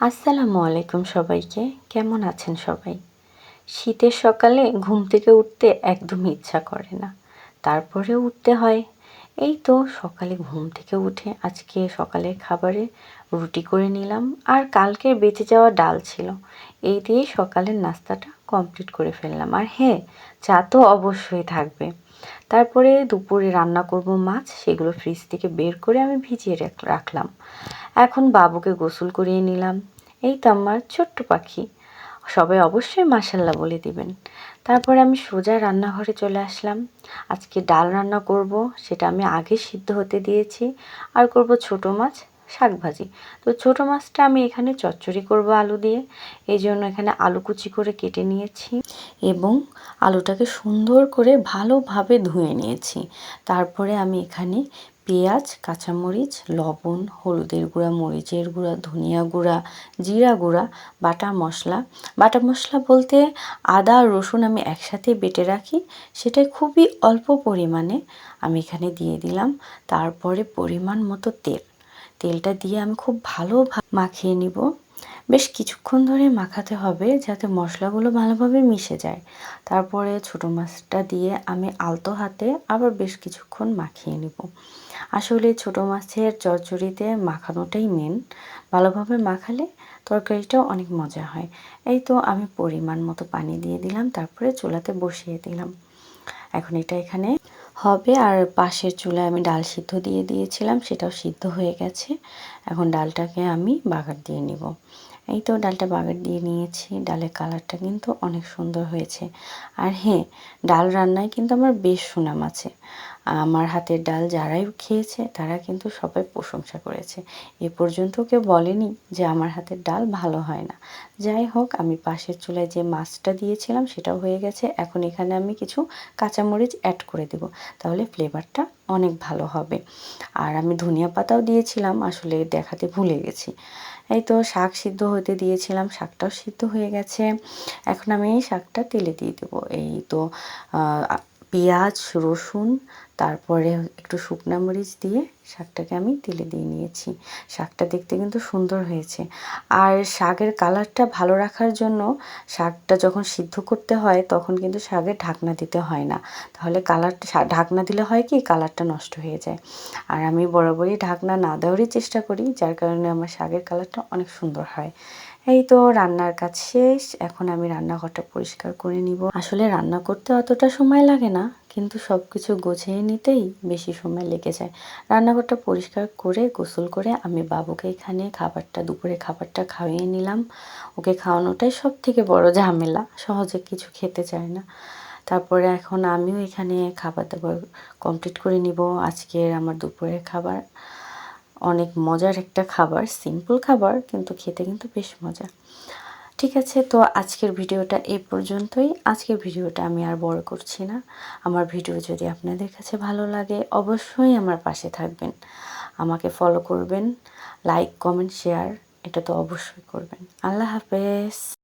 আসসালামু আলাইকুম সবাইকে। কেমন আছেন সবাই? শীতের সকালে ঘুম থেকে উঠতে একদম ইচ্ছা করে না। তারপরে উঠতে হয়। এই তো সকালে ঘুম থেকে উঠে আজকে সকালের খাবারে রুটি করে নিলাম। আর কালকের বেঁচে যাওয়া ডাল ছিল। এই দিয়ে সকালের নাস্তাটা কমপ্লিট করে ফেললাম। আর হ্যাঁ চা তো অবশ্যই থাকবে। তারপরে দুপুরে রান্না করব মাছ, সেগুলো ফ্রিজ থেকে বের করে আমি ভিজিয়ে রাখলাম। এখন বাবুকে গোসল করিয়ে নিলাম। এই তো আমার ছোট্ট পাখি। সবাই অবশ্যই মাসাল্লাহ বলে দিবেন। তারপরে আমি সোজা রান্নাঘরে চলে আসলাম। আজকে ডাল রান্না করব, সেটা আমি আগে সিদ্ধ হতে দিয়েছি। আর করব ছোট মাছ শাক ভাজি তো ছোটো মাছটা আমি এখানে চচ্চড়ি করব আলু দিয়ে। এই জন্য এখানে আলু কুচি করে কেটে নিয়েছি এবং আলুটাকে সুন্দর করে ভালোভাবে ধুয়ে নিয়েছি। তারপরে আমি এখানে পেঁয়াজ, কাঁচামরিচ, লবণ, হলুদের গুঁড়া, মরিচের গুঁড়া, ধনিয়া গুঁড়া, জিরা গুঁড়া, বাটা মশলা। বাটা মশলা বলতে আদা, রসুন আমি একসাথে বেটে রাখি। সেটাই খুবই অল্প পরিমাণে আমি এখানে দিয়ে দিলাম। তারপরে পরিমাণ মতো তেল। তেলটা দিয়ে আমি খুব ভালো মাখিয়ে নিব। বেশ কিছুক্ষণ ধরে মাখাতে হবে যাতে মশলাগুলো ভালোভাবে মিশে যায়। তারপরে ছোটো মাছটা দিয়ে আমি আলতো হাতে আবার বেশ কিছুক্ষণ মাখিয়ে নিব। আসলে ছোটো মাছের চচ্চড়িতে মাখানোটাই মেন ভালোভাবে মাখালে তরকারিটাও অনেক মজা হয়। এই তো আমি পরিমাণ মতো পানি দিয়ে দিলাম, তারপরে চুলাতে বসিয়ে দিলাম। এখন এটা এখানে হবে। আর পাশের চুলায় আমি ডাল সিদ্ধ দিয়ে দিয়েছিলাম, সেটাও সিদ্ধ হয়ে গেছে। এখন ডালটাকে আমি বাগার দিয়ে নিব। এই তো ডালটা বাগার দিয়ে নিয়েছি। ডালের কালারটা কিন্তু অনেক সুন্দর হয়েছে। আর হ্যাঁ ডাল রান্নায় কিন্তু আমার বেশ সুনাম আছে। আমার হাতের ডাল যারাই খেয়েছে, তারা কিন্তু সবাই প্রশংসা করেছে। এ পর্যন্ত কেউ বলেনি যে আমার হাতের ডাল ভালো হয় না। যাই হোক, আমি পাশের চুলায় যে মাছটা দিয়েছিলাম, সেটাও হয়ে গেছে। এখন এখানে আমি কিছু কাঁচামরিচ অ্যাড করে দেব। তাহলে ফ্লেভারটা অনেক ভালো হবে। আর আমি ধনিয়া পাতাও দিয়েছিলাম, আসলে দেখাতে ভুলে গেছি। এই তো শাক সিদ্ধ হতে দিয়েছিলাম, শাকটাও সিদ্ধ হয়ে গেছে। এখন আমি এই শাকটা তেলে দিয়ে দেবো। এই তো পেঁয়াজ, রসুন, তারপরে একটু শুকনা মরিচ দিয়ে শাকটাকে আমি তেলে দিয়ে নিয়েছি। শাকটা দেখতে কিন্তু সুন্দর হয়েছে। আর শাকের কালারটা ভালো রাখার জন্য শাকটা যখন সিদ্ধ করতে হয়, তখন কিন্তু শাকের ঢাকনা দিতে হয় না। তাহলে কালারটা ঢাকনা দিলে হয় কি, কালারটা নষ্ট হয়ে যায়। আর আমি বরাবরই ঢাকনা না দেওয়ারই চেষ্টা করি, যার কারণে আমার শাকের কালারটা অনেক সুন্দর হয়। এই তো রান্নার কাজ শেষ, এখন আমি রান্নাঘরটা পরিষ্কার করে নিব। আসলে রান্না করতে অতটা সময় লাগে না, কিন্তু সব কিছু গোছিয়ে নিতেই বেশি সময় লেগে যায়। রান্নাঘরটা পরিষ্কার করে, গোসল করে আমি বাবুকে এখানে খাবারটা, দুপুরে খাবারটা খাইয়ে নিলাম। ওকে খাওয়ানোটাই সব থেকে বড় ঝামেলা, সহজে কিছু খেতে চায় না। তারপরে এখন আমিও এখানে খাবার দাবার কমপ্লিট করে নিব। আজকের আমার দুপুরের খাবার। অনেক মজার একটা খাবার সিম্পল খাবার, কিন্তু খেতে কিন্তু বেশ মজা। ঠিক আছে, তো আজকের ভিডিওটা এই পর্যন্তই। আজকের ভিডিওটা আমি আর বড় করছি না। আমার ভিডিও যদি আপনাদের কাছে ভালো লাগে, অবশ্যই আমার পাশে থাকবেন। আমাকে ফলো করবেন লাইক কমেন্ট শেয়ার এটা তো অবশ্যই করবেন। আল্লাহ হাফেজ।